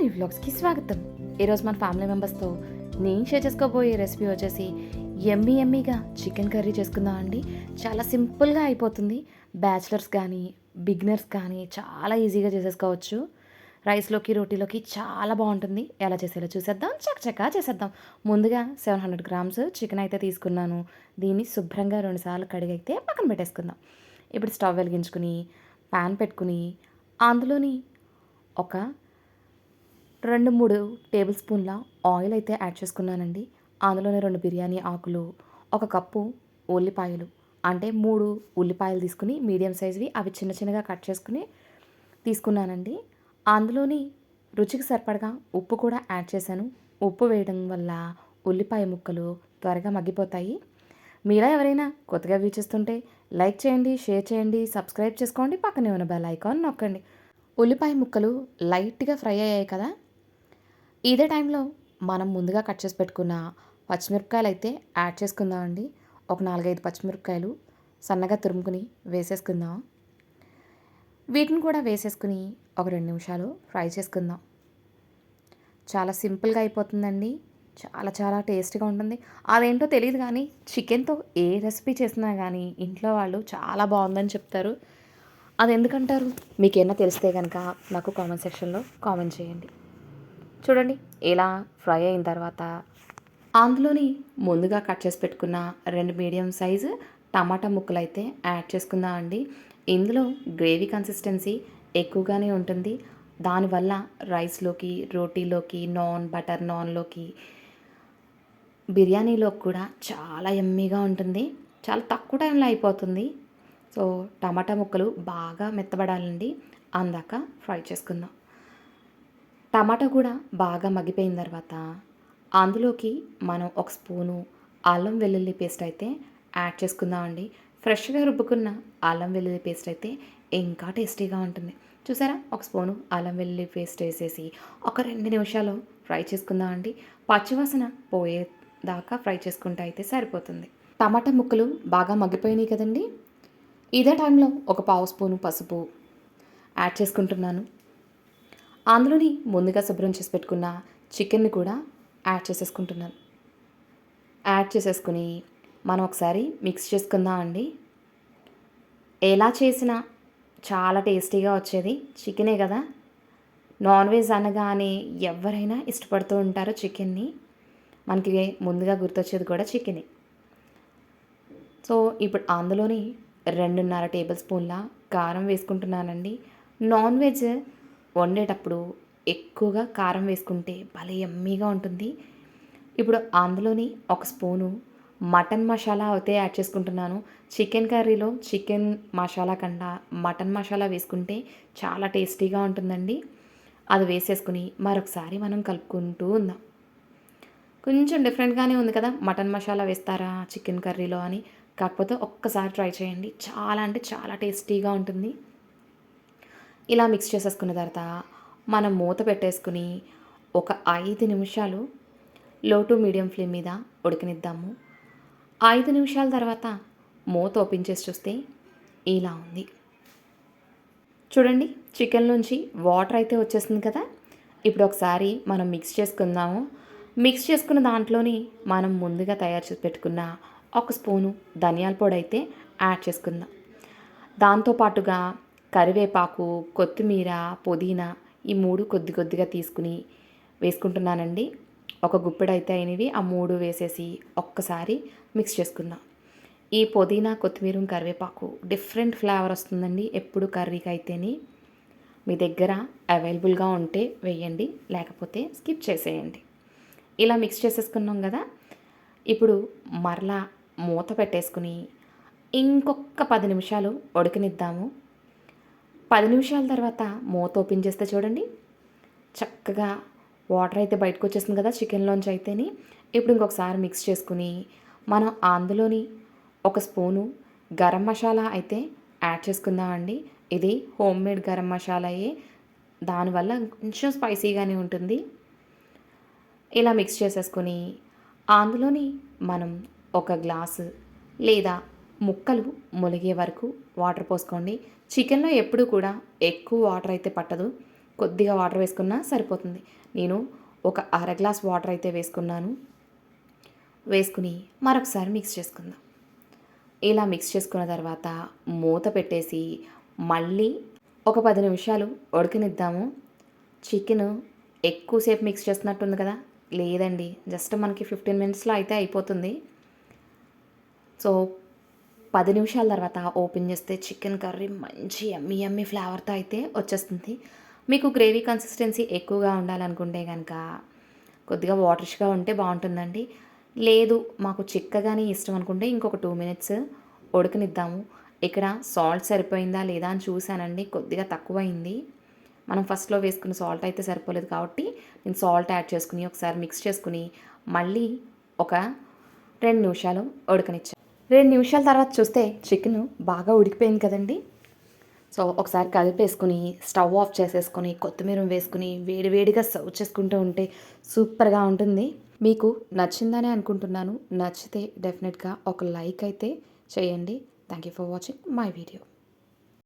Poly వ్లాగ్స్కి స్వాగతం. ఈరోజు మన ఫ్యామిలీ మెంబర్స్తో నేను షేర్ చేసుకోబోయే రెసిపీ వచ్చేసి ఎమ్మీ ఎమ్మీగా చికెన్ కర్రీ చేసుకుందాం అండి. చాలా సింపుల్గా అయిపోతుంది. బ్యాచిలర్స్ కానీ బిగినర్స్ కానీ చాలా ఈజీగా చేసేసుకోవచ్చు. రైస్లోకి రోటీలోకి చాలా బాగుంటుంది. ఎలా చేసేలా చూసేద్దాం? చకచకా చేసేద్దాం. ముందుగా సెవెన్ హండ్రెడ్ గ్రామ్స్ చికెన్ అయితే తీసుకున్నాను. దీన్ని శుభ్రంగా రెండుసార్లు కడిగి అయితే పక్కన పెట్టేసుకుందాం. ఇప్పుడు స్టవ్ వెలిగించుకుని ప్యాన్ పెట్టుకుని అందులోని ఒక రెండు మూడు టేబుల్ స్పూన్ల ఆయిల్ అయితే యాడ్ చేసుకున్నానండి. అందులోనే రెండు బిర్యానీ ఆకులు ఒక కప్పు ఉల్లిపాయలు అంటే మూడు ఉల్లిపాయలు తీసుకుని మీడియం సైజ్వి అవి చిన్న చిన్నగా కట్ చేసుకుని తీసుకున్నానండి. అందులోని రుచికి సరిపడగా ఉప్పు కూడా యాడ్ చేశాను. ఉప్పు వేయడం వల్ల ఉల్లిపాయ ముక్కలు త్వరగా మగ్గిపోతాయి. మీరా ఎవరైనా కొత్తగా వ్యూ లైక్ చేయండి షేర్ చేయండి సబ్స్క్రైబ్ చేసుకోండి పక్కనే ఉన్న బెల్ ఐకాన్ నొక్కండి. ఉల్లిపాయ ముక్కలు లైట్గా ఫ్రై అయ్యాయి కదా ఇదే టైంలో మనం ముందుగా కట్ చేసి పెట్టుకున్న పచ్చిమిరపకాయలు అయితే యాడ్ చేసుకుందామండి. ఒక నాలుగైదు పచ్చిమిరపకాయలు సన్నగా తురుముకుని వేసేసుకుందాం. వీటిని కూడా వేసేసుకుని ఒక రెండు నిమిషాలు ఫ్రై చేసుకుందాం. చాలా సింపుల్గా అయిపోతుందండి. చాలా చాలా టేస్టీగా ఉంటుంది. అదేంటో తెలియదు కానీ చికెన్తో ఏ రెసిపీ చేసినా కానీ ఇంట్లో వాళ్ళు చాలా బాగుందని చెప్తారు. అది ఎందుకంటారు మీకేమన్నా తెలిస్తే కనుక నాకు కామెంట్ సెక్షన్లో కామెంట్ చేయండి. చూడండి ఇలా ఫ్రై అయిన తర్వాత అందులోని ముందుగా కట్ చేసి పెట్టుకున్న రెండు మీడియం సైజు టమాటా ముక్కలు అయితే యాడ్ చేసుకుందాం అండి. ఇందులో గ్రేవీ కన్సిస్టెన్సీ ఎక్కువగానే ఉంటుంది. దానివల్ల రైస్లోకి రోటీలోకి నాన్ బటర్ నాన్లోకి బిర్యానీలో కూడా చాలా ఎమ్మీగా ఉంటుంది. చాలా తక్కువ టైంలో అయిపోతుంది. సో టమాటా ముక్కలు బాగా మెత్తబడాలండి. అందాక ఫ్రై చేసుకుందాం. టమాటా కూడా బాగా మగ్గిపోయిన తర్వాత అందులోకి మనం ఒక స్పూను అల్లం వెల్లుల్లి పేస్ట్ అయితే యాడ్ చేసుకుందామండి ఫ్రెష్గా రుబ్బుకున్న అల్లం వెల్లుల్లి పేస్ట్ అయితే ఇంకా టేస్టీగా ఉంటుంది. చూసారా? ఒక స్పూను అల్లం వెల్లుల్లి పేస్ట్ వేసేసి ఒక రెండు నిమిషాలు ఫ్రై చేసుకుందామండి పచ్చివాసన పోయేదాకా ఫ్రై చేసుకుంటే అయితే సరిపోతుంది. టమాటా ముక్కలు బాగా మగ్గిపోయినాయి కదండి. ఇదే టైంలో ఒక పావు స్పూను పసుపు యాడ్ చేసుకుంటున్నాను. అందులోని ముందుగా శుభ్రం చేసి పెట్టుకున్న చికెన్ని కూడా యాడ్ చేసేసుకుంటున్నాను. యాడ్ చేసేసుకుని మనం ఒకసారి మిక్స్ చేసుకుందాం అండి. ఎలా చేసినా చాలా టేస్టీగా వచ్చేది చికెనే కదా. నాన్ వెజ్ అనగానే ఎవరైనా ఇష్టపడుతూ ఉంటారు చికెన్ని. మనకి ముందుగా గుర్తొచ్చేది కూడా చికెనే. సో ఇప్పుడు అందులోని రెండున్నర టేబుల్ స్పూన్ల కారం వేసుకుంటున్నానండి. నాన్ వెజ్ వండేటప్పుడు ఎక్కువగా కారం వేసుకుంటే భలే ఎమ్మీగా ఉంటుంది. ఇప్పుడు అందులోని ఒక స్పూను మటన్ మసాలా అయితే యాడ్ చేసుకుంటున్నాను. చికెన్ కర్రీలో చికెన్ మసాలా కన్నా మటన్ మసాలా వేసుకుంటే చాలా టేస్టీగా ఉంటుందండి. అది వేసేసుకుని మరొకసారి మనం కలుపుకుంటూ ఉందాం. కొంచెం డిఫరెంట్గానే ఉంది కదా మటన్ మసాలా వేస్తారా చికెన్ కర్రీలో అని. కాకపోతే ఒక్కసారి ట్రై చేయండి. చాలా అంటే చాలా టేస్టీగా ఉంటుంది. ఇలా మిక్స్ చేసేసుకున్న తర్వాత మనం మూత పెట్టేసుకుని ఒక ఐదు నిమిషాలు లో టు మీడియం ఫ్లేమ్ మీద ఉడికనిద్దాము. ఐదు నిమిషాల తర్వాత మూత ఓపెన్ చేసి చూస్తే ఇలా ఉంది. చూడండి చికెన్ నుంచి వాటర్ అయితే వచ్చేస్తుంది కదా? ఇప్పుడు ఒకసారి మనం మిక్స్ చేసుకుందాము. మిక్స్ చేసుకున్న దాంట్లోని మనం ముందుగా తయారు చేసి పెట్టుకున్న ఒక స్పూను ధనియాల పొడి అయితే యాడ్ చేసుకుందాం. దాంతోపాటుగా కరివేపాకు కొత్తిమీర పుదీనా ఈ మూడు కొద్ది కొద్దిగా తీసుకుని వేసుకుంటున్నానండి. ఒక గుప్పెడైతే అయినవి ఆ మూడు వేసేసి ఒక్కసారి మిక్స్ చేసుకుందాం. ఈ పుదీనా కొత్తిమీర కరివేపాకు డిఫరెంట్ ఫ్లేవర్ వస్తుందండి ఎప్పుడు కర్రీకి అయితేని మీ దగ్గర అవైలబుల్గా ఉంటే వేయండి లేకపోతే స్కిప్ చేసేయండి. ఇలా మిక్స్ చేసేసుకున్నాం కదా ఇప్పుడు మరలా మూత పెట్టేసుకుని ఇంకొక పది నిమిషాలు ఉడకనిద్దాము. పది నిమిషాల తర్వాత మూత ఓపెన్ చేస్తే చూడండి. చక్కగా వాటర్ అయితే బయటకు వచ్చేసింది కదా చికెన్లోంచి అయితేని. ఇప్పుడు ఇంకొకసారి మిక్స్ చేసుకుని మనం అందులోని ఒక స్పూను గరం మసాలా అయితే యాడ్ చేసుకుందామండి. ఇది హోమ్ మేడ్ గరం మసాలాయే. దానివల్ల కొంచెం స్పైసీగానే ఉంటుంది. ఇలా మిక్స్ చేసేసుకొని అందులోని మనం ఒక గ్లాసు లేదా ముక్కలు ములిగే వరకు వాటర్ పోసుకోండి. చికెన్లో ఎప్పుడు కూడా ఎక్కువ వాటర్ అయితే పట్టదు. కొద్దిగా వాటర్ వేసుకున్నా సరిపోతుంది. నేను ఒక అర గ్లాస్ వాటర్ అయితే వేసుకున్నాను. వేసుకుని మరొకసారి మిక్స్ చేసుకుందాం. ఇలా మిక్స్ చేసుకున్న తర్వాత మూత పెట్టేసి మళ్ళీ ఒక పది నిమిషాలు ఉడకనిద్దాము. చికెన్ ఎక్కువసేపు మిక్స్ చేస్తున్నట్టుంది కదా? లేదండి జస్ట్ మనకి ఫిఫ్టీన్ మినిట్స్లో అయితే అయిపోతుంది. సో పది నిమిషాల తర్వాత ఓపెన్ చేస్తే చికెన్ కర్రీ మంచి ఎమ్మి ఎమ్మి ఫ్లేవర్తో అయితే వచ్చేస్తుంది. మీకు గ్రేవీ కన్సిస్టెన్సీ ఎక్కువగా ఉండాలనుకుంటే కనుక కొద్దిగా వాటర్స్గా ఉంటే బాగుంటుందండి. లేదు మాకు చిక్కగానే ఇష్టం అనుకుంటే ఇంకొక టూ మినిట్స్ ఉడకనిద్దాము. ఇక్కడ సాల్ట్ సరిపోయిందా లేదా అని చూశానండి కొద్దిగా తక్కువైంది. మనం ఫస్ట్లో వేసుకున్న సాల్ట్ అయితే సరిపోలేదు కాబట్టి నేను సాల్ట్ యాడ్ చేసుకుని ఒకసారి మిక్స్ చేసుకుని మళ్ళీ ఒక రెండు నిమిషాలు ఉడకనిచ్చాను రెండు నిమిషాల తర్వాత చూస్తే చికెన్ బాగా ఉడికిపోయింది కదండి. సో ఒకసారి కలిపేసుకుని స్టవ్ ఆఫ్ చేసేసుకొని కొత్తిమీర వేసుకుని వేడివేడిగా సర్వ్ చేసుకుంటూ ఉంటే సూపర్గా ఉంటుంది. మీకు నచ్చిందని అనుకుంటున్నాను. నచ్చితే డెఫినెట్గా ఒక లైక్ అయితే చేయండి. Thank you for watching my video.